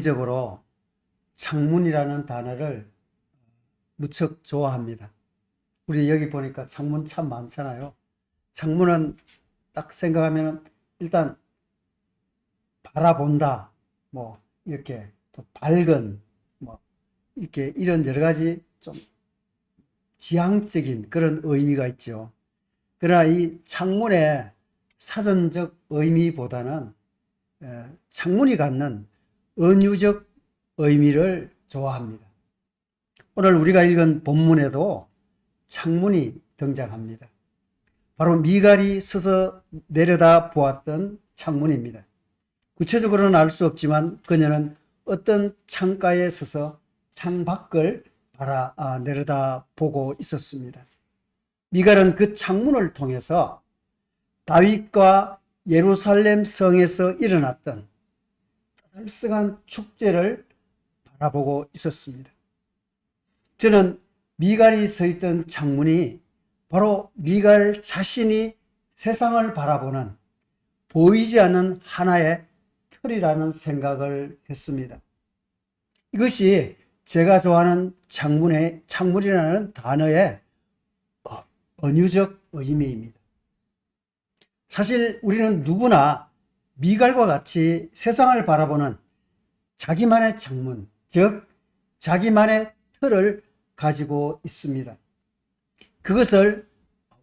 개인적으로 창문이라는 단어를 무척 좋아합니다. 우리 여기 보니까 창문 참 많잖아요. 창문은 딱 생각하면 일단 바라본다, 뭐 이렇게 또 밝은, 뭐 이렇게 이런 여러 가지 좀 지향적인 그런 의미가 있죠. 그러나 이 창문의 사전적 의미보다는 에, 창문이 갖는 은유적 의미를 좋아합니다. 오늘 우리가 읽은 본문에도 창문이 등장합니다. 바로 미갈이 서서 내려다 보았던 창문입니다. 구체적으로는 알 수 없지만 그녀는 어떤 창가에 서서 창 밖을 바라 아, 내려다 보고 있었습니다. 미갈은 그 창문을 통해서 다윗과 예루살렘 성에서 일어났던 떠들썩한 축제를 바라보고 있었습니다. 저는 미갈이 서 있던 창문이 바로 미갈 자신이 세상을 바라보는 보이지 않는 하나의 틀이라는 생각을 했습니다. 이것이 제가 좋아하는 창문의 창문이라는 단어의 어, 은유적 의미입니다. 사실 우리는 누구나 미갈과 같이 세상을 바라보는 자기만의 창문, 즉 자기만의 틀을 가지고 있습니다. 그것을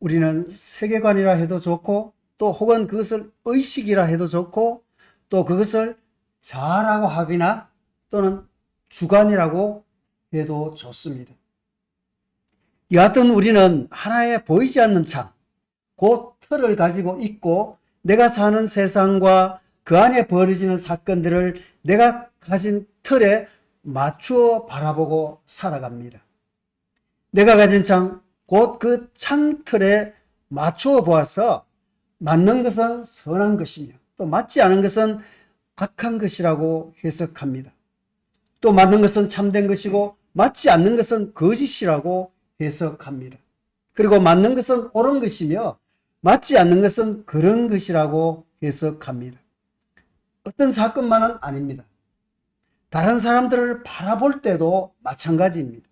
우리는 세계관이라 해도 좋고 또 혹은 그것을 의식이라 해도 좋고 또 그것을 자라고 하거나 또는 주관이라고 해도 좋습니다. 여하튼 우리는 하나의 보이지 않는 창, 곧 틀을 가지고 있고 내가 사는 세상과 그 안에 벌어지는 사건들을 내가 가진 틀에 맞추어 바라보고 살아갑니다. 내가 가진 창, 곧 그 창틀에 맞추어 보아서 맞는 것은 선한 것이며 또 맞지 않은 것은 악한 것이라고 해석합니다. 또 맞는 것은 참된 것이고 맞지 않는 것은 거짓이라고 해석합니다. 그리고 맞는 것은 옳은 것이며 맞지 않는 것은 그런 것이라고 해석합니다. 어떤 사건만은 아닙니다. 다른 사람들을 바라볼 때도 마찬가지입니다.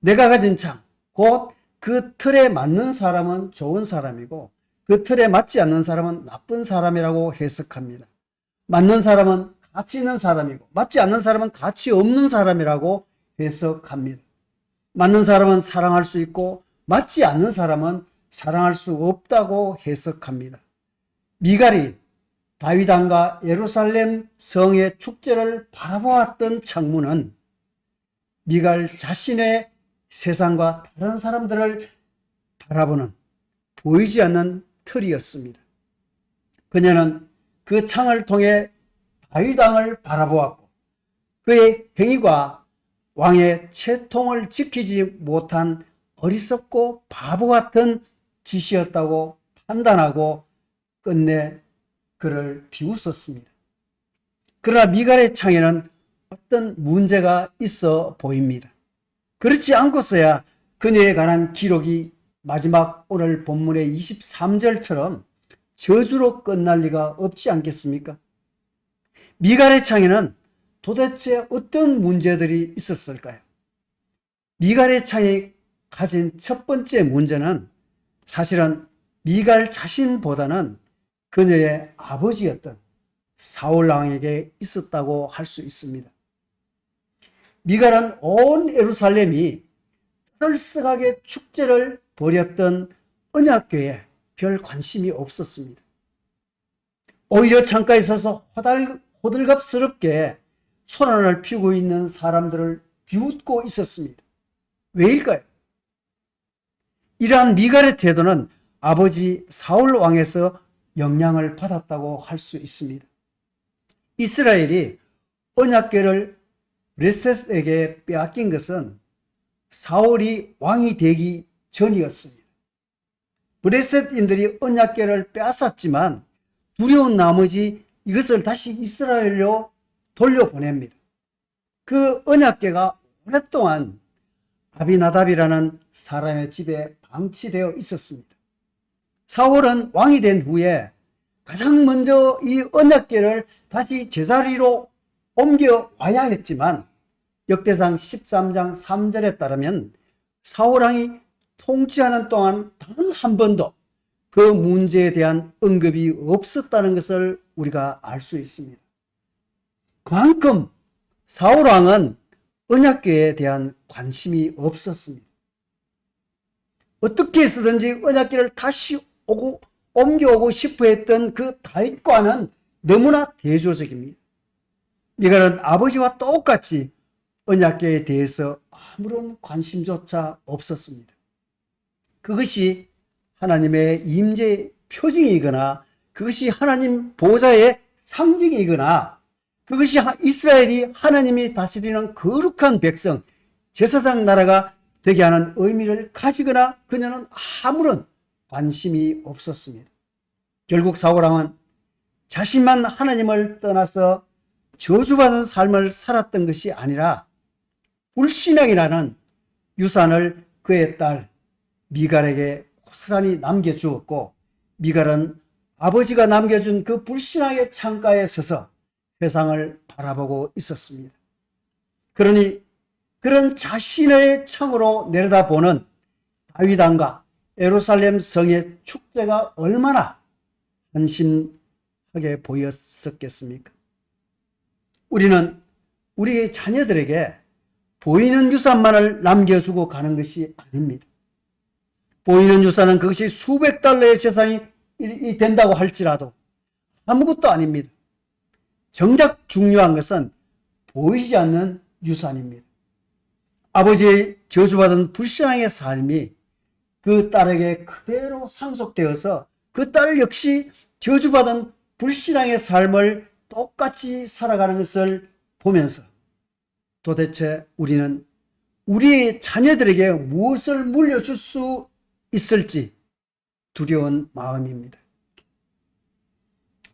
내가 가진 창, 곧 그 틀에 맞는 사람은 좋은 사람이고 그 틀에 맞지 않는 사람은 나쁜 사람이라고 해석합니다. 맞는 사람은 가치 있는 사람이고 맞지 않는 사람은 가치 없는 사람이라고 해석합니다. 맞는 사람은 사랑할 수 있고 맞지 않는 사람은 사랑할 수 없다고 해석합니다. 미갈이 다윗왕과 예루살렘 성의 축제를 바라보았던 창문은 미갈 자신의 세상과 다른 사람들을 바라보는 보이지 않는 틀이었습니다. 그녀는 그 창을 통해 다윗왕을 바라보았고 그의 행위가 왕의 채통을 지키지 못한 어리석고 바보 같은 짓이었다고 판단하고 끝내 그를 비웃었습니다. 그러나 미갈의 창에는 어떤 문제가 있어 보입니다. 그렇지 않고서야 그녀에 관한 기록이 마지막 오늘 본문의 23절처럼 저주로 끝날 리가 없지 않겠습니까? 미갈의 창에는 도대체 어떤 문제들이 있었을까요? 미갈의 창이 가진 첫 번째 문제는 사실은 미갈 자신보다는 그녀의 아버지였던 사울 왕에게 있었다고 할 수 있습니다. 미갈은 온 예루살렘이 떠들썩하게 축제를 벌였던 언약교에 별 관심이 없었습니다. 오히려 창가에 서서 호달, 호들갑스럽게 소란을 피우고 있는 사람들을 비웃고 있었습니다. 왜일까요? 이러한 미갈의 태도는 아버지 사울 왕에서 영향을 받았다고 할 수 있습니다. 이스라엘이 언약궤를 레셋에게 빼앗긴 것은 사울이 왕이 되기 전이었습니다. 브레셋인들이 언약궤를 빼앗았지만 두려운 나머지 이것을 다시 이스라엘로 돌려보냅니다. 그 언약궤가 오랫동안 아비나답이라는 사람의 집에 방치되어 있었습니다. 사울은 왕이 된 후에 가장 먼저 이 언약궤를 다시 제자리로 옮겨 와야 했지만 역대상 13장 3절에 따르면 사울왕이 통치하는 동안 단 한 번도 그 문제에 대한 언급이 없었다는 것을 우리가 알 수 있습니다. 그만큼 사울왕은 언약궤에 대한 관심이 없었습니다. 어떻게 해서든지 언약궤를 다시 오고 옮겨오고 싶어 했던 그 다윗과는 너무나 대조적입니다. 미갈은 아버지와 똑같이 언약궤에 대해서 아무런 관심조차 없었습니다. 그것이 하나님의 임재 표징이거나 그것이 하나님 보좌의 상징이거나 그것이 하- 이스라엘이 하나님이 다스리는 거룩한 백성, 제사장 나라가 되게 하는 의미를 가지거나 그녀는 아무런 관심이 없었습니다. 결국 사울왕은 자신만 하나님을 떠나서 저주받은 삶을 살았던 것이 아니라 불신앙이라는 유산을 그의 딸 미갈에게 고스란히 남겨주었고 미갈은 아버지가 남겨준 그 불신앙의 창가에 서서 세상을 바라보고 있었습니다. 그러니 그런 자신의 창으로 내려다보는 다윗왕과 예루살렘 성의 축제가 얼마나 한심하게 보였었겠습니까? 우리는 우리의 자녀들에게 보이는 유산만을 남겨주고 가는 것이 아닙니다. 보이는 유산은 그것이 수백 달러의 재산이 된다고 할지라도 아무것도 아닙니다. 정작 중요한 것은 보이지 않는 유산입니다. 아버지의 저주받은 불신앙의 삶이 그 딸에게 그대로 상속되어서 그 딸 역시 저주받은 불신앙의 삶을 똑같이 살아가는 것을 보면서 도대체 우리는 우리의 자녀들에게 무엇을 물려줄 수 있을지 두려운 마음입니다.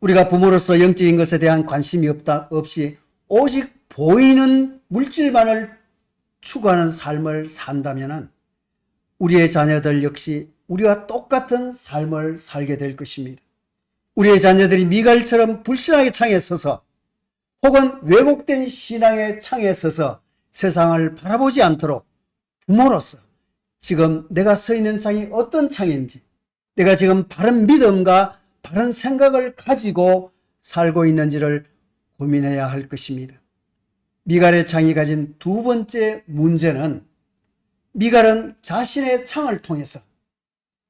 우리가 부모로서 영적인 것에 대한 관심이 없다, 없이 오직 보이는 물질만을 추구하는 삶을 산다면 우리의 자녀들 역시 우리와 똑같은 삶을 살게 될 것입니다. 우리의 자녀들이 미갈처럼 불신앙의 창에 서서 혹은 왜곡된 신앙의 창에 서서 세상을 바라보지 않도록 부모로서 지금 내가 서 있는 창이 어떤 창인지 내가 지금 바른 믿음과 바른 생각을 가지고 살고 있는지를 고민해야 할 것입니다. 미갈의 창이 가진 두 번째 문제는 미갈은 자신의 창을 통해서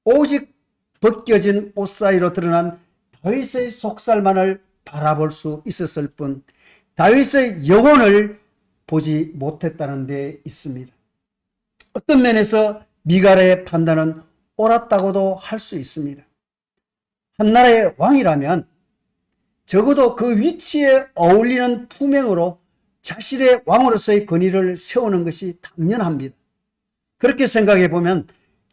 오직 벗겨진 옷 사이로 드러난 다윗의 속살만을 바라볼 수 있었을 뿐 다윗의 영혼을 보지 못했다는 데 있습니다. 어떤 면에서 미갈의 판단은 옳았다고도 할 수 있습니다. 한 나라의 왕이라면 적어도 그 위치에 어울리는 품행으로 자신의 왕으로서의 권위를 세우는 것이 당연합니다. 그렇게 생각해 보면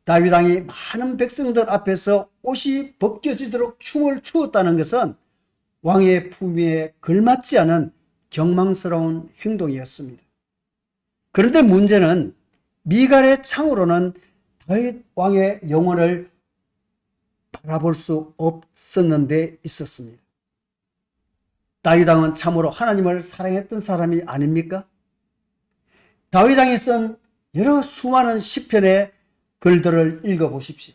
다윗 왕이 많은 백성들 앞에서 옷이 벗겨지도록 춤을 추었다는 것은 왕의 품위에 걸맞지 않은 경망스러운 행동이었습니다. 그런데 문제는 미갈의 창으로는 다윗 왕의 영혼을 바라볼 수 없었는데 있었습니다. 다윗 왕은 참으로 하나님을 사랑했던 사람이 아닙니까? 다윗 왕이 쓴 여러 수많은 시편의 글들을 읽어 보십시오.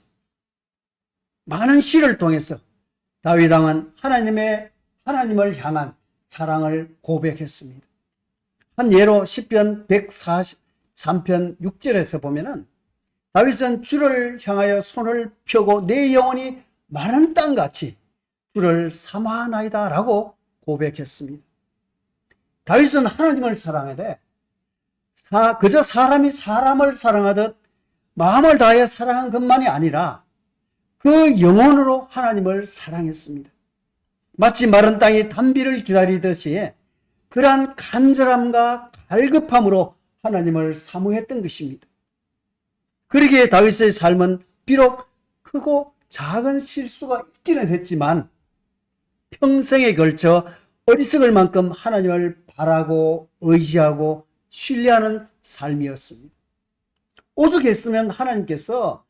많은 시를 통해서 다윗 왕은 하나님의 하나님을 향한 사랑을 고백했습니다. 한 예로 시편 143편 6절에서 보면은 다윗은 주를 향하여 손을 펴고 내 영혼이 마른 땅같이 주를 사모하나이다라고 고백했습니다. 다윗은 하나님을 사랑하되 사, 그저 사람이 사람을 사랑하듯 마음을 다해 사랑한 것만이 아니라 그 영혼으로 하나님을 사랑했습니다. 마치 마른 땅이 단비를 기다리듯이 그러한 간절함과 갈급함으로 하나님을 사모했던 것입니다. 그러기에 다윗의 삶은 비록 크고 작은 실수가 있기는 했지만 평생에 걸쳐 어리석을 만큼 하나님을 바라고 의지하고 신뢰하는 삶이었습니다. 오죽했으면 하나님께서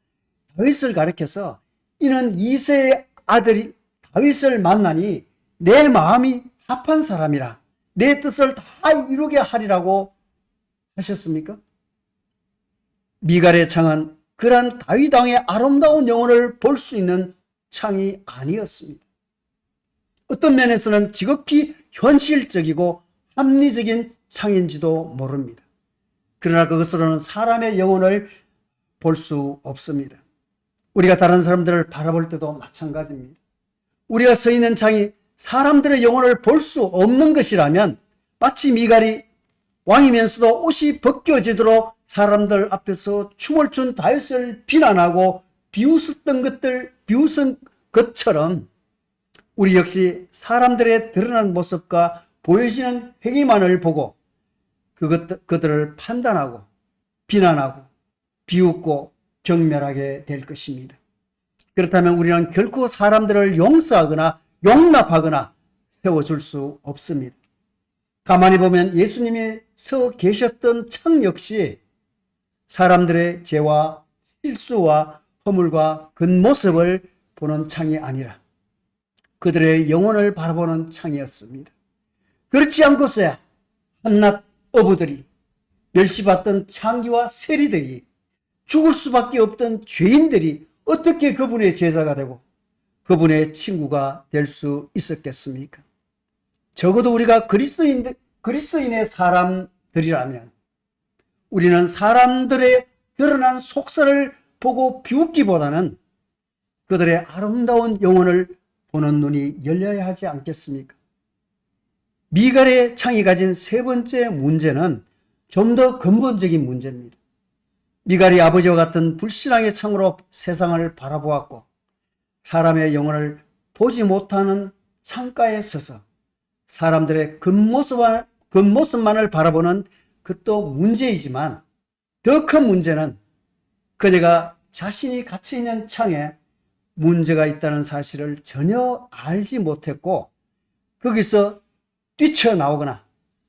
다윗을 가리켜서 이는 이세의 아들이 다윗을 만나니 내 마음이 합한 사람이라 내 뜻을 다 이루게 하리라고 하셨습니까? 미갈의 창은 그러한 다윗 왕의 아름다운 영혼을 볼 수 있는 창이 아니었습니다. 어떤 면에서는 지극히 현실적이고 합리적인 창인지도 모릅니다. 그러나 그것으로는 사람의 영혼을 볼 수 없습니다. 우리가 다른 사람들을 바라볼 때도 마찬가지입니다. 우리가 서 있는 창이 사람들의 영혼을 볼 수 없는 것이라면 마치 미갈이 왕이면서도 옷이 벗겨지도록 사람들 앞에서 춤을 춘 다윗을 비난하고 비웃었던 것들, 비웃은 것처럼 우리 역시 사람들의 드러난 모습과 보여지는 행위만을 보고 그것, 그들을 판단하고 비난하고 비웃고 경멸하게 될 것입니다. 그렇다면 우리는 결코 사람들을 용서하거나 용납하거나 세워줄 수 없습니다. 가만히 보면 예수님이 서 계셨던 창 역시 사람들의 죄와 실수와 허물과 겉모습을 보는 창이 아니라 그들의 영혼을 바라보는 창이었습니다. 그렇지 않고서야 한낱 어부들이 멸시받던 창기와 세리들이 죽을 수밖에 없던 죄인들이 어떻게 그분의 제자가 되고 그분의 친구가 될 수 있었겠습니까? 적어도 우리가 그리스도인, 그리스도인의 사람들이라면 우리는 사람들의 드러난 속살을 보고 비웃기보다는 그들의 아름다운 영혼을 보는 눈이 열려야 하지 않겠습니까? 미갈의 창이 가진 세 번째 문제는 좀 더 근본적인 문제입니다. 미갈이 아버지와 같은 불신앙의 창으로 세상을 바라보았고 사람의 영혼을 보지 못하는 창가에 서서 사람들의 겉모습만, 겉모습만을 바라보는 그것도 문제이지만 더 큰 문제는 그녀가 자신이 갇혀있는 창에 문제가 있다는 사실을 전혀 알지 못했고 거기서 뛰쳐나오거나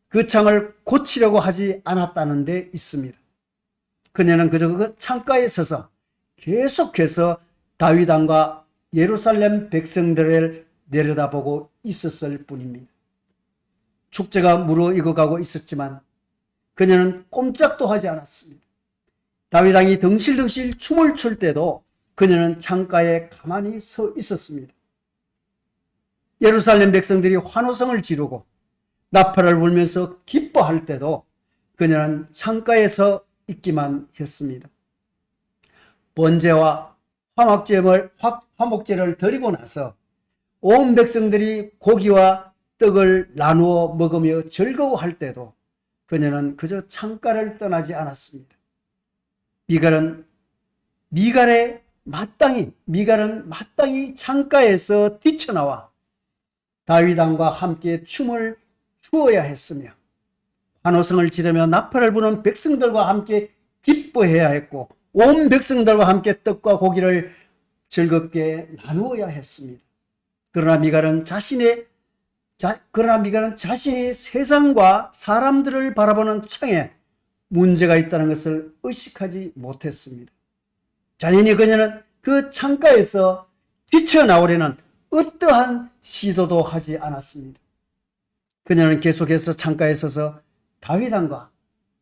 그 창을 고치려고 하지 않았다는 데 있습니다. 그녀는 그저 그 창가에 서서 계속해서 다윗왕과 예루살렘 백성들을 내려다보고 있었을 뿐입니다. 축제가 무르익어가고 있었지만 그녀는 꼼짝도 하지 않았습니다. 다윗왕이 덩실덩실 춤을 출 때도 그녀는 창가에 가만히 서 있었습니다. 예루살렘 백성들이 환호성을 지르고 나팔을 불면서 기뻐할 때도 그녀는 창가에서 있기만 했습니다. 번제와 화목제를, 화목제를 드리고 나서 온 백성들이 고기와 떡을 나누어 먹으며 즐거워할 때도 그녀는 그저 창가를 떠나지 않았습니다. 미갈은 미갈의 마땅히 미갈은 마땅히 창가에서 뛰쳐나와 다윗왕과 함께 춤을 추어야 했으며 환호성을 지르며 나팔을 부는 백성들과 함께 기뻐해야 했고 온 백성들과 함께 떡과 고기를 즐겁게 나누어야 했습니다. 그러나 미갈은 자신의 자, 그러나 미갈은 자신이 세상과 사람들을 바라보는 창에 문제가 있다는 것을 의식하지 못했습니다. 자연히 그녀는 그 창가에서 뛰쳐나오려는 어떠한 시도도 하지 않았습니다. 그녀는 계속해서 창가에 서서 다윗왕과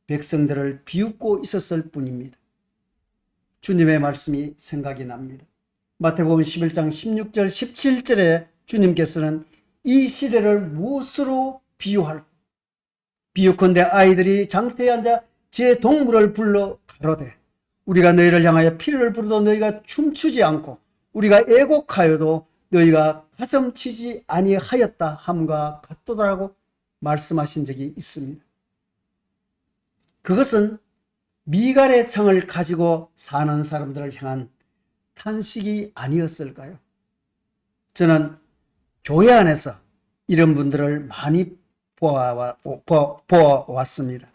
백성들을 비웃고 있었을 뿐입니다. 주님의 말씀이 생각이 납니다. 마태복음 11장 16절 17절에 주님께서는 이 시대를 무엇으로 비유할까? 비유컨대 아이들이 장터에 앉아 제 동물을 불러 가로되 우리가 너희를 향하여 피를 부르도 너희가 춤추지 않고 우리가 애곡하여도 너희가 가슴 치지 아니하였다 함과 같도다라고 말씀하신 적이 있습니다. 그것은 미갈의 창을 가지고 사는 사람들을 향한 탄식이 아니었을까요? 저는 교회 안에서 이런 분들을 많이 보아, 보아왔습니다.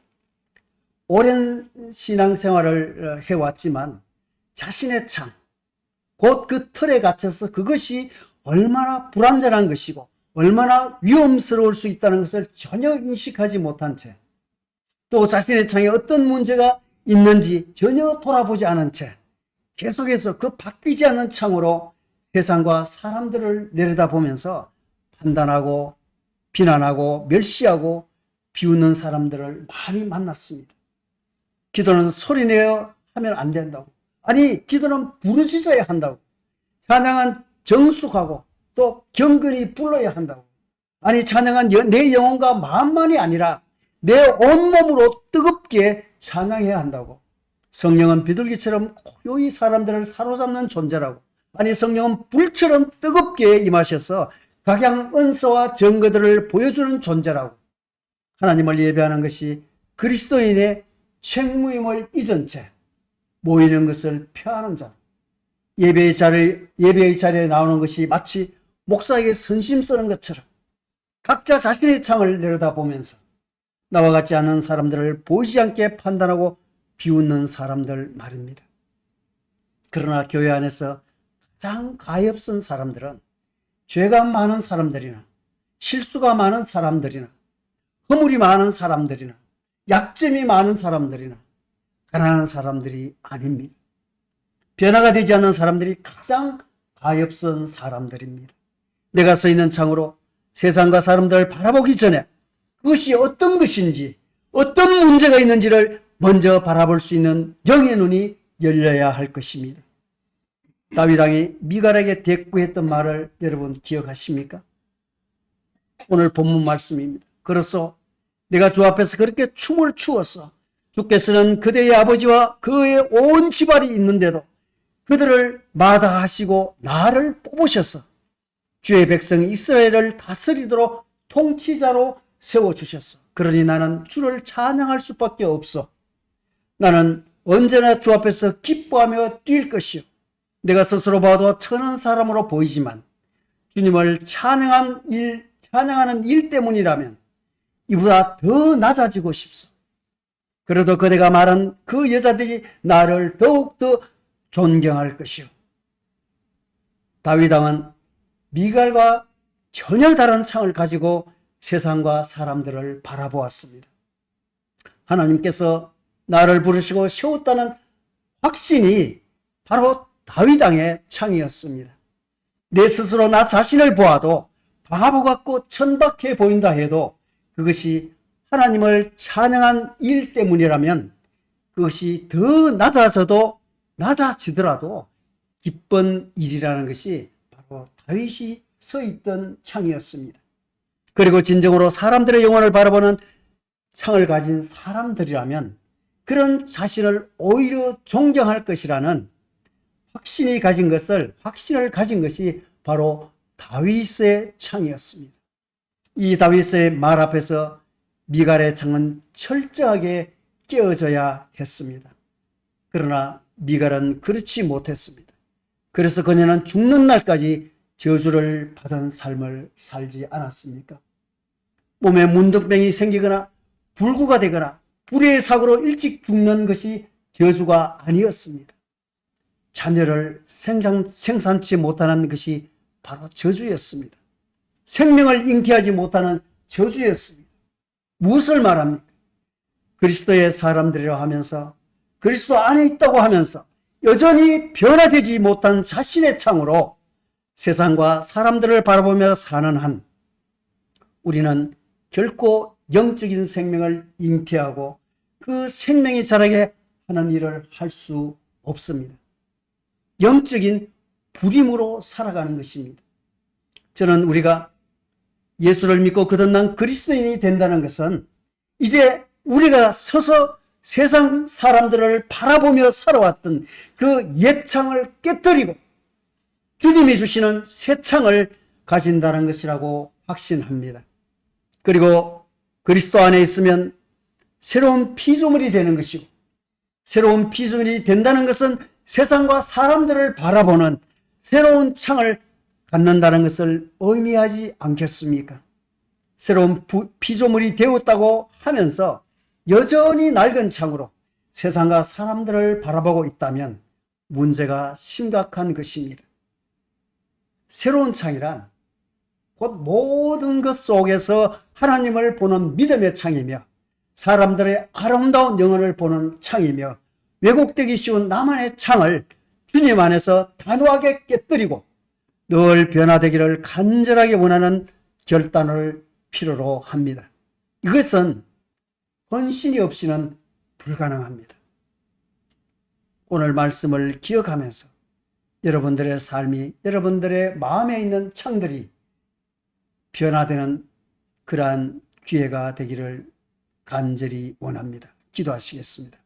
오랜 신앙생활을 해왔지만 자신의 창, 곧 그 틀에 갇혀서 그것이 얼마나 불안전한 것이고 얼마나 위험스러울 수 있다는 것을 전혀 인식하지 못한 채 또 자신의 창에 어떤 문제가 있는지 전혀 돌아보지 않은 채 계속해서 그 바뀌지 않는 창으로 세상과 사람들을 내려다보면서 판단하고 비난하고 멸시하고 비웃는 사람들을 많이 만났습니다. 기도는 소리내어 하면 안 된다고. 아니, 기도는 부르짖어야 한다고. 찬양은 정숙하고 또 경건히 불러야 한다고. 아니, 찬양은 여- 내 영혼과 마음만이 아니라 내 온몸으로 뜨겁게 찬양해야 한다고. 성령은 비둘기처럼 고요히 사람들을 사로잡는 존재라고. 아니, 성령은 불처럼 뜨겁게 임하셔서 각양 은사와 증거들을 보여주는 존재라고. 하나님을 예배하는 것이 그리스도인의 책무임을 잊은 채 모이는 것을 펴하는 자. 예배의 자리, 예배의 자리에 나오는 것이 마치 목사에게 선심 쓰는 것처럼 각자 자신의 창을 내려다보면서 나와 같지 않은 사람들을 보이지 않게 판단하고 비웃는 사람들 말입니다. 그러나 교회 안에서 가장 가엾은 사람들은 죄가 많은 사람들이나 실수가 많은 사람들이나 허물이 많은 사람들이나 약점이 많은 사람들이나 가난한 사람들이 아닙니다. 변화가 되지 않는 사람들이 가장 가엾은 사람들입니다. 내가 서 있는 창으로 세상과 사람들을 바라보기 전에 그것이 어떤 것인지 어떤 문제가 있는지를 먼저 바라볼 수 있는 영의 눈이 열려야 할 것입니다. 다윗 왕이 미갈에게 대꾸했던 말을 여러분 기억하십니까? 오늘 본문 말씀입니다. 그래서 내가 주 앞에서 그렇게 춤을 추었어. 주께서는 그대의 아버지와 그의 온 집안이 있는데도 그들을 마다하시고 나를 뽑으셔서 주의 백성 이스라엘을 다스리도록 통치자로 세워주셨어. 그러니 나는 주를 찬양할 수밖에 없어. 나는 언제나 주 앞에서 기뻐하며 뛸 것이요. 내가 스스로 봐도 천한 사람으로 보이지만 주님을 찬양한 일, 찬양하는 일 때문이라면 이보다 더 낮아지고 싶소. 그래도 그대가 말한 그 여자들이 나를 더욱더 존경할 것이요. 다윗왕은 미갈과 전혀 다른 창을 가지고 세상과 사람들을 바라보았습니다. 하나님께서 나를 부르시고 세웠다는 확신이 바로 다윗왕의 창이었습니다. 내 스스로 나 자신을 보아도 바보 같고 천박해 보인다 해도 그것이 하나님을 찬양한 일 때문이라면 그것이 더 낮아져도 낮아지더라도 기쁜 일이라는 것이 바로 다윗이 서 있던 창이었습니다. 그리고 진정으로 사람들의 영혼을 바라보는 창을 가진 사람들이라면 그런 자신을 오히려 존경할 것이라는 확신이 가진 것을 확신을 가진 것이 바로 다윗의 창이었습니다. 이 다윗의 말 앞에서 미갈의 창은 철저하게 깨어져야 했습니다. 그러나 미갈은 그렇지 못했습니다. 그래서 그녀는 죽는 날까지 저주를 받은 삶을 살지 않았습니까? 몸에 문둥병이 생기거나 불구가 되거나 불의의 사고로 일찍 죽는 것이 저주가 아니었습니다. 자녀를 생산, 생산치 못하는 것이 바로 저주였습니다. 생명을 잉태하지 못하는 저주였습니다. 무엇을 말합니까? 그리스도의 사람들이라 하면서 그리스도 안에 있다고 하면서 여전히 변화되지 못한 자신의 창으로 세상과 사람들을 바라보며 사는 한 우리는 결코 영적인 생명을 잉태하고 그 생명이 자라게 하는 일을 할 수 없습니다. 영적인 불임으로 살아가는 것입니다. 저는 우리가 예수를 믿고 거듭난 그리스도인이 된다는 것은 이제 우리가 서서 세상 사람들을 바라보며 살아왔던 그 옛창을 깨뜨리고 주님이 주시는 새 창을 가진다는 것이라고 확신합니다. 그리고 그리스도 안에 있으면 새로운 피조물이 되는 것이고 새로운 피조물이 된다는 것은 세상과 사람들을 바라보는 새로운 창을 갖는다는 것을 의미하지 않겠습니까? 새로운 부- 피조물이 되었다고 하면서 여전히 낡은 창으로 세상과 사람들을 바라보고 있다면 문제가 심각한 것입니다. 새로운 창이란 곧 모든 것 속에서 하나님을 보는 믿음의 창이며 사람들의 아름다운 영혼을 보는 창이며 왜곡되기 쉬운 나만의 창을 주님 안에서 단호하게 깨뜨리고 늘 변화되기를 간절하게 원하는 결단을 필요로 합니다. 이것은 헌신이 없이는 불가능합니다. 오늘 말씀을 기억하면서 여러분들의 삶이 여러분들의 마음에 있는 창들이 변화되는 그러한 기회가 되기를 간절히 원합니다. 기도하시겠습니다.